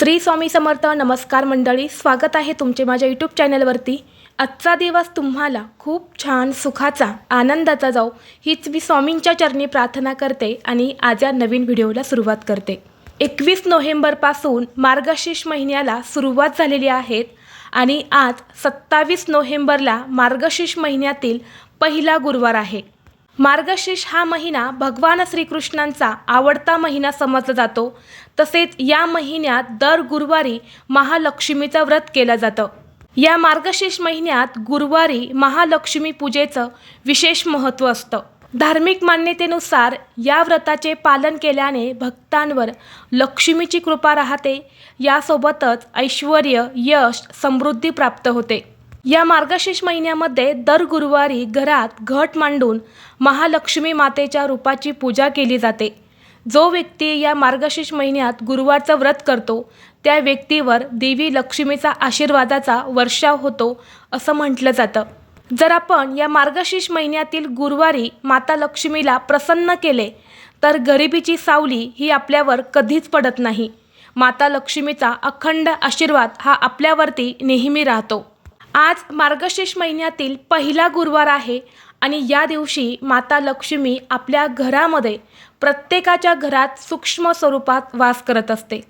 श्री स्वामी समर्थ नमस्कार मंडळी स्वागत आहे तुमचे माझ्या यूट्यूब चॅनलवरती आजचा दिवस तुम्हाला खूप छान सुखाचा आनंदाचा जाऊ हीच मी स्वामींच्या चरणी प्रार्थना करते आणि आज या नवीन व्हिडिओला सुरुवात करते. एकवीस नोव्हेंबरपासून मार्गशीर्ष महिन्याला सुरुवात झालेली आहे आणि आज सत्तावीस नोव्हेंबरला मार्गशीर्ष महिन्यातील पहिला गुरुवार आहे. मार्गशीर्ष हा महिना भगवान श्रीकृष्णांचा आवडता महिना समजला जातो. तसेच या महिन्यात दर गुरुवारी महालक्ष्मीचं व्रत केलं जातं. या मार्गशीर्ष महिन्यात गुरुवारी महालक्ष्मी पूजेचं विशेष महत्त्व असतं. धार्मिक मान्यतेनुसार या व्रताचे पालन केल्याने भक्तांवर लक्ष्मीची कृपा राहते. यासोबतच ऐश्वर यश समृद्धी प्राप्त होते. या मार्गशीर्ष महिन्यामध्ये दर गुरुवारी घरात घट मांडून महालक्ष्मी मातेच्या रूपाची पूजा केली जाते. जो व्यक्ती या मार्गशीर्ष महिन्यात गुरुवारचं व्रत करतो त्या व्यक्तीवर देवी लक्ष्मीचा आशीर्वादाचा वर्षाव होतो असं म्हटलं जातं. जर आपण या मार्गशीर्ष महिन्यातील गुरुवारी माता लक्ष्मीला प्रसन्न केले तर गरिबीची सावली ही आपल्यावर कधीच पडत नाही. माता लक्ष्मीचा अखंड आशीर्वाद हा आपल्यावरती नेहमी राहतो. आज मार्गशीर्ष महिन्यातील पहिला गुरुवार आहे आणि या दिवशी माता लक्ष्मी आपल्या घरामध्ये प्रत्येकाच्या घरात सूक्ष्म स्वरूपात वास करत असते.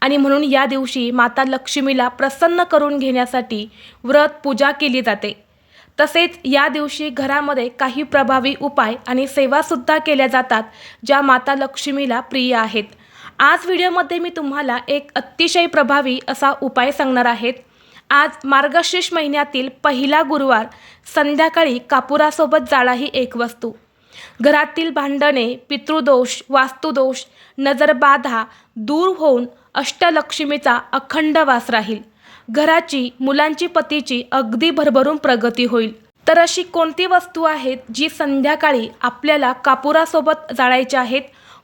आणि म्हणून या दिवशी माता लक्ष्मीला प्रसन्न करून घेण्यासाठी व्रत पूजा केली जाते. तसेच या दिवशी घरामध्ये काही प्रभावी उपाय आणि सेवासुद्धा केल्या जातात ज्या माता लक्ष्मीला प्रिय आहेत. आज व्हिडिओमध्ये मी तुम्हाला एक अतिशय प्रभावी असा उपाय सांगणार आहेत आज मार्गशीर्ष महिन्यातील पहिला गुरुवार संध्याकाळी कापुरासोबत जाळा ही एक वस्तू. घरातील भांडणे पितृदोष वास्तुदोष नजरबाधा दूर होऊन अष्टलक्ष्मीचा अखंड वास राहील. घराची मुलांची पतीची अगदी भरभरून प्रगती होईल. तर अशी कोणती वस्तू आहेत जी संध्याकाळी आपल्याला कापुरासोबत जाळायच्या आहेत?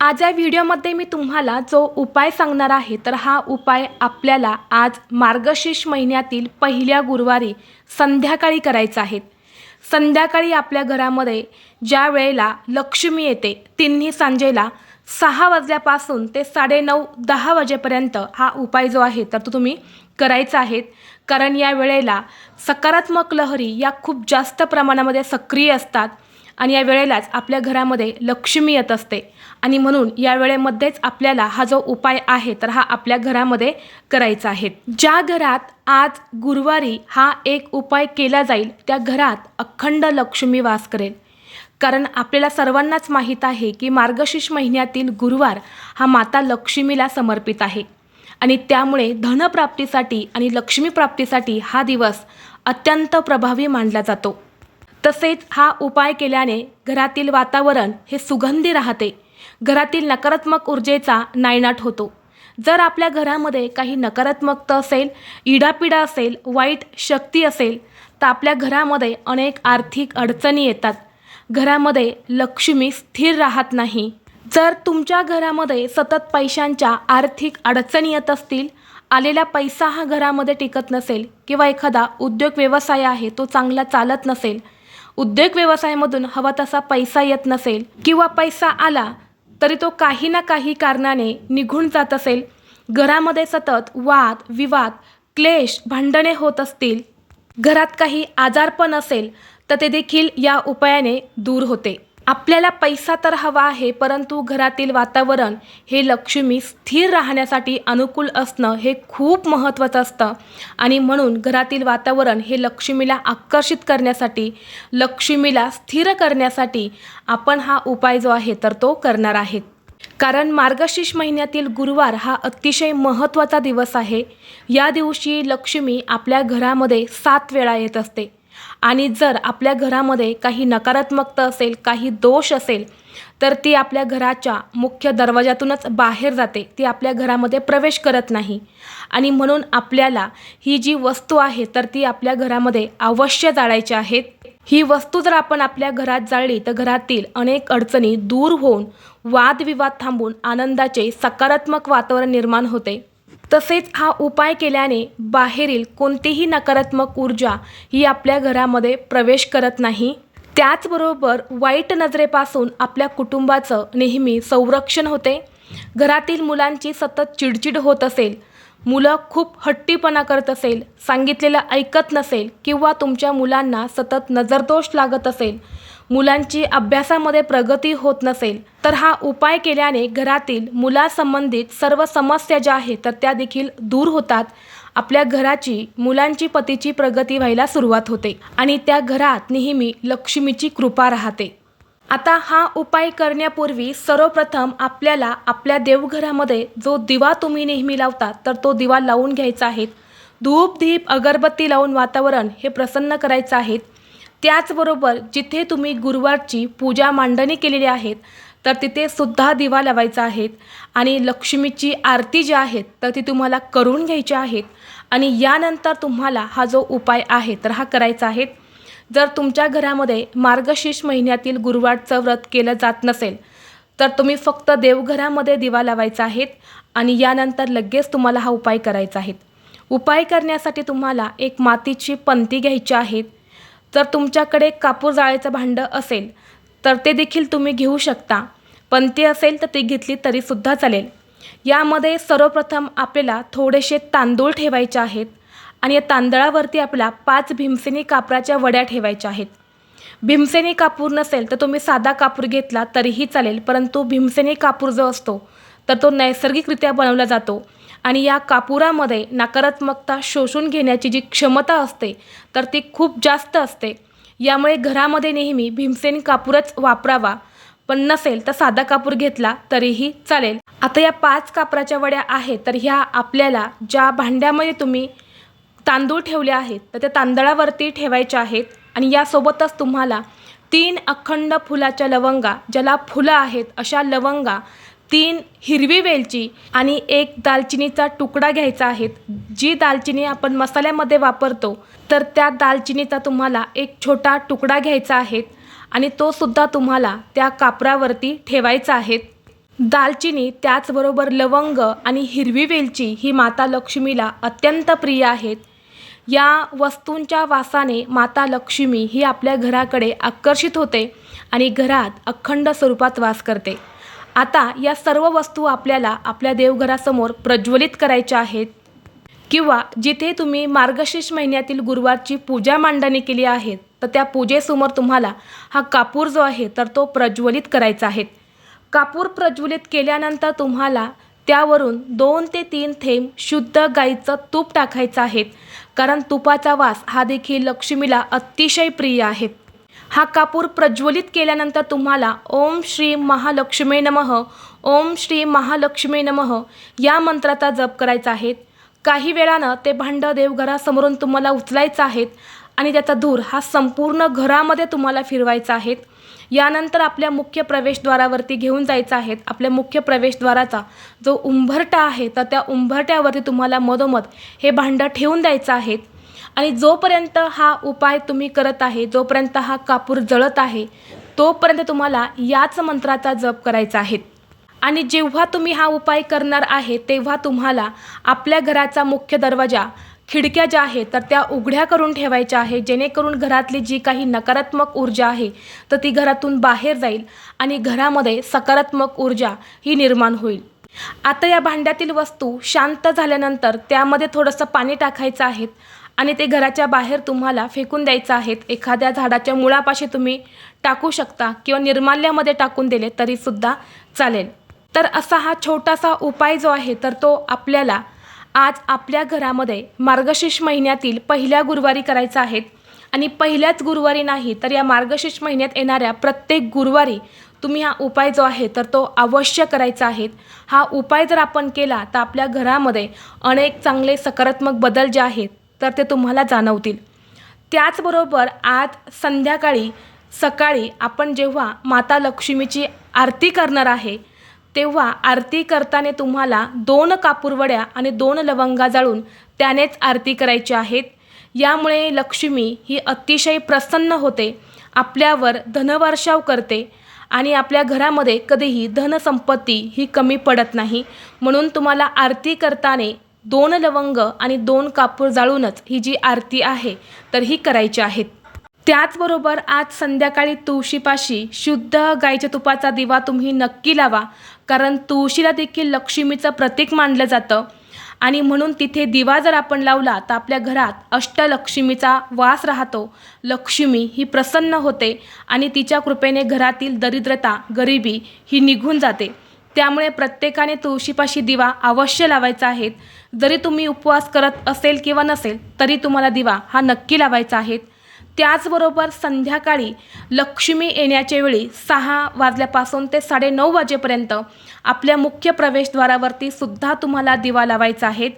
आज या व्हिडिओमध्ये मी तुम्हाला जो उपाय सांगणार आहे तर हा उपाय आपल्याला आज मार्गशीर्ष महिन्यातील पहिल्या गुरुवारी संध्याकाळी करायचा आहे. संध्याकाळी आपल्या घरामध्ये ज्या वेळेला लक्ष्मी येते तिन्ही सांजेला सहा वाजल्यापासून ते साडेनऊ दहा वाजेपर्यंत हा उपाय जो आहे तर तो तुम्ही करायचा आहे. कारण या वेळेला सकारात्मक लहरी या खूप जास्त प्रमाणामध्ये सक्रिय असतात. आणि या वेळेलाच आपल्या घरामध्ये लक्ष्मी येत असते. आणि म्हणून या वेळेमध्येच आपल्याला हा जो उपाय आहे तर हा आपल्या घरामध्ये करायचा आहे. ज्या घरात आज गुरुवारी हा एक उपाय केला जाईल त्या घरात अखंड लक्ष्मी वास करेल. कारण आपल्याला सर्वांनाच माहीत आहे की मार्गशीर्ष महिन्यातील गुरुवार हा माता लक्ष्मीला समर्पित आहे. आणि त्यामुळे धनप्राप्तीसाठी आणि लक्ष्मीप्राप्तीसाठी हा दिवस अत्यंत प्रभावी मानला जातो. तसेच हा उपाय केल्याने घरातील वातावरण हे सुगंधी राहते. घरातील नकारात्मक ऊर्जेचा नायनाट होतो. जर आपल्या घरामध्ये काही नकारात्मकता असेल इडापिडा असेल वाईट शक्ती असेल तर आपल्या घरामध्ये अनेक आर्थिक अडचणी येतात. घरामध्ये लक्ष्मी स्थिर राहत नाही. जर तुमच्या घरामध्ये सतत पैशांच्या आर्थिक अडचणी येत असतील आलेला पैसा हा घरामध्ये टिकत नसेल किंवा एखादा उद्योग व्यवसाय आहे तो चांगला चालत नसेल उद्योग व्यवसायामधून हवा तसा पैसा येत नसेल किंवा पैसा आला तरी तो काही ना काही कारणाने निघून जात असेल. घरामध्ये सतत वाद विवाद क्लेश भांडणे होत असतील. घरात काही आजारपण असेल तर ते देखील या उपायाने दूर होते. आपल्याला पैसा तर हवा आहे परंतु घरातील वातावरण हे लक्ष्मी स्थिर राहण्यासाठी अनुकूल असणं हे खूप महत्त्वाचं असतं. आणि म्हणून घरातील वातावरण हे लक्ष्मीला आकर्षित करण्यासाठी लक्ष्मीला स्थिर करण्यासाठी आपण हा उपाय जो आहे तर तो करणार आहेत कारण मार्गशीर्ष महिन्यातील गुरुवार हा अतिशय महत्त्वाचा दिवस आहे. या दिवशी लक्ष्मी आपल्या घरामध्ये सात वेळा येत असते. आणि जर आपल्या घरामध्ये काही नकारात्मकता असेल काही दोष असेल तर ती आपल्या घराच्या मुख्य दरवाजातूनच बाहेर जाते. ती आपल्या घरामध्ये प्रवेश करत नाही. आणि म्हणून आपल्याला ही जी वस्तू आहे तर ती आपल्या घरामध्ये अवश्य जाळायची आहेत ही वस्तू जर आपण आपल्या घरात जाळली तर घरातील अनेक अडचणी दूर होऊन वादविवाद थांबून आनंदाचे सकारात्मक वातावरण निर्माण होते. तसेच हा उपाय केल्याने बाहेरील कोणतीही नकारात्मक ऊर्जा ही आपल्या घरामध्ये प्रवेश करत नाही. त्याचबरोबर वाईट नजरेपासून आपल्या कुटुंबाचं नेहमी संरक्षण होते. घरातील मुलांची सतत चिडचिड होत असेल मुलं खूप हट्टीपणा करत असेल सांगितलेलं ऐकत नसेल किंवा तुमच्या मुलांना सतत नजरदोष लागत असेल मुलांची अभ्यासामध्ये प्रगती होत नसेल तर हा उपाय केल्याने घरातील मुलासंबंधित सर्व समस्या ज्या आहेत तर त्या देखील दूर होतात. आपल्या घराची मुलांची पतीची प्रगती व्हायला सुरुवात होते आणि त्या घरात नेहमी लक्ष्मीची कृपा राहते. आता हा उपाय करण्यापूर्वी सर्वप्रथम आपल्याला आपल्या देवघरामध्ये जो दिवा तुम्ही नेहमी लावता तर तो दिवा लावून घ्यायचा आहे. धूप दीप अगरबत्ती लावून वातावरण हे प्रसन्न करायचं आहे. त्याचबरोबर जिथे तुम्ही गुरुवारची पूजा मांडणी केलेली आहेत तर तिथे सुद्धा दिवा लावायचा आहेत आणि लक्ष्मीची आरती जी आहेत तर ती तुम्हाला करून घ्यायची आहेत आणि यानंतर तुम्हाला हा जो उपाय आहे तर हा करायचा आहे. जर तुमच्या घरामध्ये मार्गशीर्ष महिन्यातील गुरुवारचं व्रत केलं जात नसेल तर तुम्ही फक्त देवघरामध्ये दिवा लावायचा आहेत आणि यानंतर लगेच तुम्हाला हा उपाय करायचा आहे. उपाय करण्यासाठी तुम्हाला एक मातीची पंती घ्यायची आहेत जर तुमच्याकडे कापूर जाळ्याचं भांडं असेल तर ते देखील तुम्ही घेऊ शकता. पण ते असेल तर ती घेतली तरीसुद्धा चालेल. यामध्ये सर्वप्रथम आपल्याला थोडेसे तांदूळ ठेवायचे आहेत आणि या तांदळावरती आपल्याला पाच भीमसेनी कापराच्या वड्या ठेवायच्या आहेत. भीमसेनी कापूर नसेल तर तुम्ही साधा कापूर घेतला तरीही चालेल परंतु भीमसेनी कापूर जो असतो तर तो नैसर्गिकरित्या बनवला जातो. आणि या कापुरामध्ये नकारात्मकता शोषून घेण्याची जी क्षमता असते तर ती खूप जास्त असते. यामुळे घरामध्ये नेहमी भीमसेन कापूरच वापरावा. पण नसेल तर साधा कापूर घेतला तरीही चालेल. आता या पाच कापराच्या वड्या आहेत तर ह्या आपल्याला ज्या भांड्यामध्ये तुम्ही तांदूळ ठेवले आहेत तर त्या तांदळावरती ठेवायच्या आहेत. आणि यासोबतच तुम्हाला तीन अखंड फुलाच्या लवंगा ज्याला फुलं आहेत अशा लवंगा तीन हिरवी वेलची आणि एक दालचिनीचा तुकडा घ्यायचा आहे. जी दालचिनी आपण मसाल्यामध्ये वापरतो तर त्या दालचिनीचा तुम्हाला एक छोटा तुकडा घ्यायचा आहे आणि तो सुद्धा तुम्हाला त्या कापरावरती ठेवायचा आहे. दालचिनी त्याचबरोबर लवंग आणि हिरवी वेलची ही माता लक्ष्मीला अत्यंत प्रिय आहेत. या वस्तूंच्या वासाने माता लक्ष्मी ही आपल्या घराकडे आकर्षित होते आणि घरात अखंड स्वरूपात वास करते. आता या सर्व वस्तू आपल्याला आपल्या देवघरासमोर प्रज्वलित करायच्या आहेत. किंवा जिथे तुम्ही मार्गशीर्ष महिन्यातील गुरुवारची पूजा मांडणी केली आहे तर त्या पूजेसमोर तुम्हाला हा कापूर जो आहे तर तो प्रज्वलित करायचा आहे. कापूर प्रज्वलित केल्यानंतर तुम्हाला त्यावरून दोन ते तीन थेंब शुद्ध गाईचं तूप टाकायचं आहे. कारण तुपाचा वास हा देखील लक्ष्मीला अतिशय प्रिय आहे. हा कापूर प्रज्वलित केल्यानंतर तुम्हाला ओम श्री महालक्ष्मी नमः ओम श्री महालक्ष्मी नमः या मंत्राचा जप करायचा आहे. काही वेळानं ते भांडं देवघरासमोरून तुम्हाला उचलायचं आहेत आणि त्याचा धूर हा संपूर्ण घरामध्ये तुम्हाला फिरवायचा आहे यानंतर आपल्या मुख्य प्रवेशद्वारावरती घेऊन जायचं आहेत. आपल्या मुख्य प्रवेशद्वाराचा जो उंभरटा आहे तर त्या उंभरट्यावरती तुम्हाला मधोमध हे भांडं ठेवून द्यायचं आहे आणि जोपर्यंत हा उपाय तुम्ही करत आहे जोपर्यंत हा कापूर जळत आहे तोपर्यंत तुम्हाला याच मंत्राचा जप करायचा आहे. आणि जेव्हा तुम्ही हा उपाय करणार आहे तेव्हा तुम्हाला आपल्या घराचा मुख्य दरवाजा खिडक्या ज्या आहेत तर त्या उघड्या करून ठेवायच्या आहे. जेणेकरून घरातली जी काही नकारात्मक ऊर्जा आहे तर ती घरातून बाहेर जाईल आणि घरामध्ये सकारात्मक ऊर्जा ही निर्माण होईल. आता या भांड्यातील वस्तू शांत झाल्यानंतर त्यामध्ये थोडंसं पाणी टाकायचं आहे. आणि ते घराच्या बाहेर तुम्हाला फेकून द्यायचं आहेत. एखाद्या झाडाच्या मुळापाशी तुम्ही टाकू शकता किंवा निर्माल्यामध्ये टाकून दिले तरीसुद्धा चालेल. तर असा हा छोटासा उपाय जो आहे तर तो आपल्याला आज आपल्या घरामध्ये मार्गशीर्ष महिन्यातील पहिल्या गुरुवारी करायचा आहेत आणि पहिल्याच गुरुवारी नाही तर या मार्गशीर्ष महिन्यात येणाऱ्या प्रत्येक गुरुवारी तुम्ही हा उपाय जो आहे तर तो अवश्य करायचा आहे. हा उपाय जर आपण केला तर आपल्या घरामध्ये अनेक चांगले सकारात्मक बदल जे आहेत तर ते तुम्हाला जाणवतील. त्याचबरोबर आज संध्याकाळी सकाळी आपण जेव्हा माता लक्ष्मीची आरती करणार आहे तेव्हा आरती करताना तुम्हाला दोन कापूरवड्या आणि दोन लवंगा जाळून त्यानेच आरती करायची आहेत. यामुळे लक्ष्मी ही अतिशय प्रसन्न होते आपल्यावर धनवर्षाव करते आणि आपल्या घरामध्ये कधीही धनसंपत्ती ही कमी पडत नाही. म्हणून तुम्हाला आरती करताना दोन लवंग आणि दोन कापूर जाळूनच ही जी आरती आहे तर ही करायची आहेत. त्याचबरोबर आज संध्याकाळी तुळशीपाशी शुद्ध गाईच्या तुपाचा दिवा तुम्ही नक्की लावा कारण तुळशीला देखील लक्ष्मीचं प्रतीक मानलं जातं. आणि म्हणून तिथे दिवा जर आपण लावला तर आपल्या घरात अष्टलक्ष्मीचा वास राहतो. लक्ष्मी ही प्रसन्न होते आणि तिच्या कृपेने घरातील दरिद्रता गरिबी ही निघून जाते. त्यामुळे प्रत्येकाने तुळशीपाशी दिवा अवश्य लावायचा आहेत जरी तुम्ही उपवास करत असेल किंवा नसेल तरी तुम्हाला दिवा हा नक्की लावायचा आहे. त्याचबरोबर संध्याकाळी लक्ष्मी येण्याच्या वेळी सहा वाजल्यापासून ते साडेनऊ वाजेपर्यंत आपल्या मुख्य प्रवेशद्वारावरती सुद्धा तुम्हाला दिवा लावायचा आहे.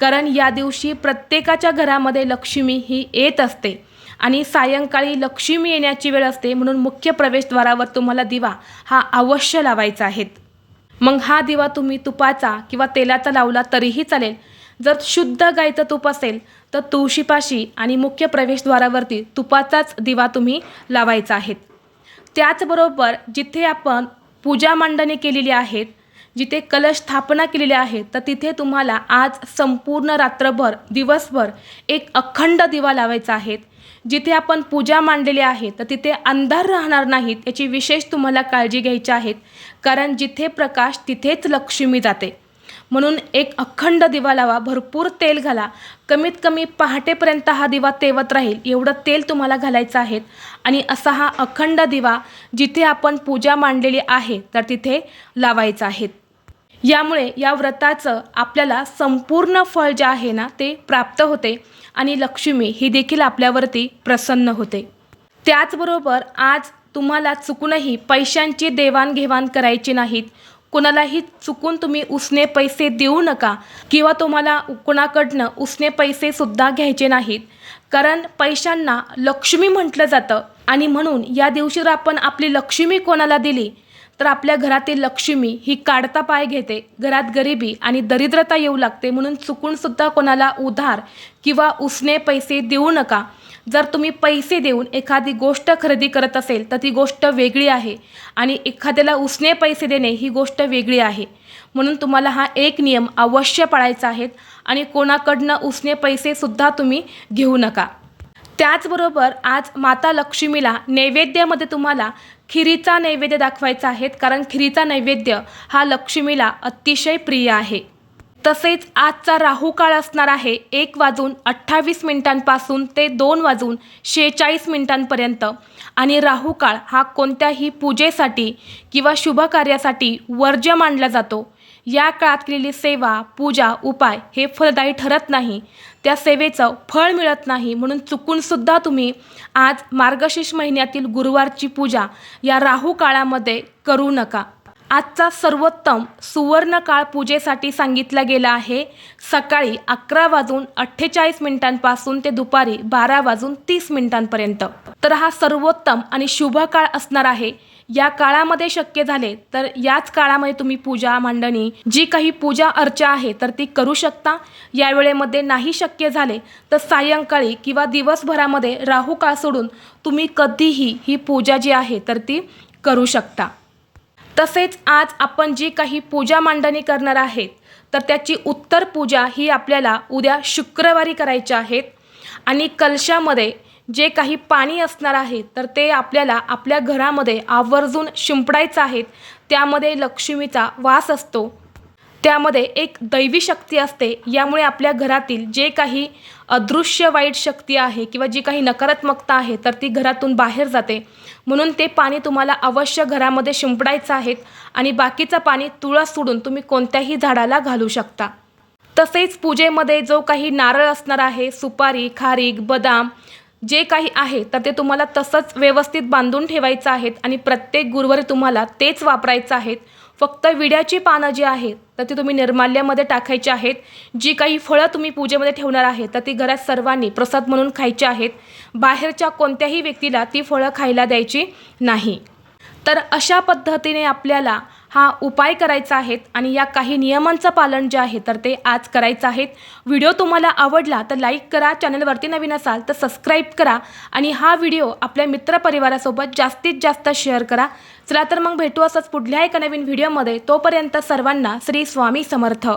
कारण या दिवशी प्रत्येकाच्या घरामध्ये लक्ष्मी ही येत असते आणि सायंकाळी लक्ष्मी येण्याची वेळ असते म्हणून मुख्य प्रवेशद्वारावर तुम्हाला दिवा हा अवश्य लावायचा आहे. मग हा दिवा तुम्ही तुपाचा किंवा तेलाचा लावला तरीही चालेल. जर शुद्ध गाईचं तूप असेल तर तुळशीपाशी आणि मुख्य प्रवेशद्वारावरती तुपाचाच दिवा तुम्ही लावायचा आहे. त्याचबरोबर जिथे आपण पूजा मांडणी केलेली आहेत जिथे कलश स्थापना केलेली आहे तर तिथे तुम्हाला आज संपूर्ण रात्रभर दिवसभर एक अखंड दिवा लावायचा आहे. जिथे आपण पूजा मांडलेली आहे तर तिथे अंधार राहणार नाहीत याची विशेष तुम्हाला काळजी घ्यायची आहे. कारण जिथे प्रकाश तिथेच लक्ष्मी जाते. म्हणून एक अखंड दिवा लावा भरपूर तेल घाला. कमीत कमी पहाटेपर्यंत हा दिवा तेवत राहील एवढं तेल तुम्हाला घालायचं आहे. आणि असा हा अखंड दिवा जिथे आपण पूजा मांडलेली आहे तर तिथे लावायचा आहे. यामुळे या व्रताचं आपल्याला संपूर्ण फळ जे आहे ना ते प्राप्त होते आणि लक्ष्मी ही देखील आपल्यावरती प्रसन्न होते. त्याचबरोबर आज तुम्हाला चुकूनही पैशांची देवाणघेवाण करायची नाहीत. कुणालाही चुकून तुम्ही उसने पैसे देऊ नका किंवा तुम्हाला कुणाकडनं उसने पैसेसुद्धा घ्यायचे नाहीत. कारण पैशांना लक्ष्मी म्हटलं जातं आणि म्हणून या दिवशी जर आपण आपली लक्ष्मी कोणाला दिली? तर आपल्या घरातील लक्ष्मी ही काढता पाय घेते घरात गरिबी आणि दरिद्रता येऊ लागते म्हणून चुकूनसुद्धा कोणाला उधार किंवा उसने पैसे देऊ नका. जर तुम्ही पैसे देऊन एखादी गोष्ट खरेदी करत असेल तर ती गोष्ट वेगळी आहे आणि एखाद्याला उसने पैसे देणे ही गोष्ट वेगळी आहे. म्हणून तुम्हाला हा एक नियम अवश्य पाळायचा आहे आणि कोणाकडनं उसने पैसेसुद्धा तुम्ही घेऊ नका. त्याचबरोबर आज माता लक्ष्मीला नैवेद्यामध्ये तुम्हाला खिरीचा नैवेद्य दाखवायचा आहे कारण खिरीचा नैवेद्य हा लक्ष्मीला अतिशय प्रिय आहे. तसेच आजचा राहू काळ असणार आहे एक वाजून अठ्ठावीस मिनिटांपासून ते दोन वाजून शेहेचाळीस मिनिटांपर्यंत. आणि राहू काळ हा कोणत्याही पूजेसाठी किंवा शुभ कार्यासाठी वर्ज्य मानला जातो. या काळात केलेली सेवा पूजा उपाय हे फलदायी ठरत नाही. त्या सेवेचं फळ मिळत नाही म्हणून चुकूनसुद्धा तुम्ही आज मार्गशीर्ष महिन्यातील गुरुवारची पूजा या राहू काळामध्ये करू नका. आजचा सर्वोत्तम सुवर्ण काळ पूजेसाठी सांगितला गेला आहे. सकाळी अकरा वाजून अठ्ठेचाळीस मिनिटांपासून ते दुपारी बारा वाजून तीस मिनिटांपर्यंत. तर हा सर्वोत्तम आणि शुभ काळ असणार आहे. या काळामध्ये शक्य झाले तर याच काळामध्ये तुम्ही पूजा मांडणी जी काही पूजा अर्चा आहे तर ती करू शकता. या वेळेमध्ये नाही शक्य झाले तर सायंकाळी किंवा दिवसभरामध्ये राहू काळ सोडून तुम्ही कधीही ही पूजा जी आहे तर ती करू शकता. तसेच आज आपण जी काही पूजा मांडणी करणार आहेत तर त्याची उत्तर पूजा ही आपल्याला उद्या शुक्रवारी करायची आहेत आणि कलशामध्ये जे काही पाणी असणार आहे तर ते आपल्याला आपल्या घरामध्ये आवर्जून शिंपडायचं आहे. त्यामध्ये लक्ष्मीचा वास असतो. त्यामध्ये एक दैवी शक्ती असते. यामुळे आपल्या घरातील जे काही अदृश्य वाईट शक्ती आहे किंवा जी काही नकारात्मकता आहे तर ती घरातून बाहेर जाते. म्हणून ते पाणी तुम्हाला अवश्य घरामध्ये शिंपडायचं आहे आणि बाकीचं पाणी तुळस सोडून तुम्ही कोणत्याही झाडाला घालू शकता. तसेच पूजेमध्ये जो काही नारळ असणार आहे सुपारी खारीक बदाम जे काही आहे तर ते तुम्हाला तसंच व्यवस्थित बांधून ठेवायचं आहेत आणि प्रत्येक गुरुवारी तुम्हाला तेच वापरायचं आहेत. फक्त विड्याची पानं जी आहेत तर ती तुम्ही निर्माल्यामध्ये टाकायची आहेत. जी काही फळं तुम्ही पूजेमध्ये ठेवणार आहे तर ती घरात सर्वांनी प्रसाद म्हणून खायची आहेत. बाहेरच्या कोणत्याही व्यक्तीला ती फळं खायला द्यायची नाही. तर अशा पद्धतीने आपल्याला हा उपाय करायचा आहेत आणि या काही नियमांचं पालन जे आहे तर ते आज करायचं आहेत. व्हिडिओ तुम्हाला आवडला तर लाईक करा चॅनलवरती नवीन असाल तर सबस्क्राईब करा आणि हा व्हिडिओ आपल्या मित्रपरिवारासोबत जास्तीत जास्त शेअर करा. चला तर मग भेटू असंच पुढल्या एका नवीन व्हिडिओमध्ये. तोपर्यंत सर्वांना श्री स्वामी समर्थ.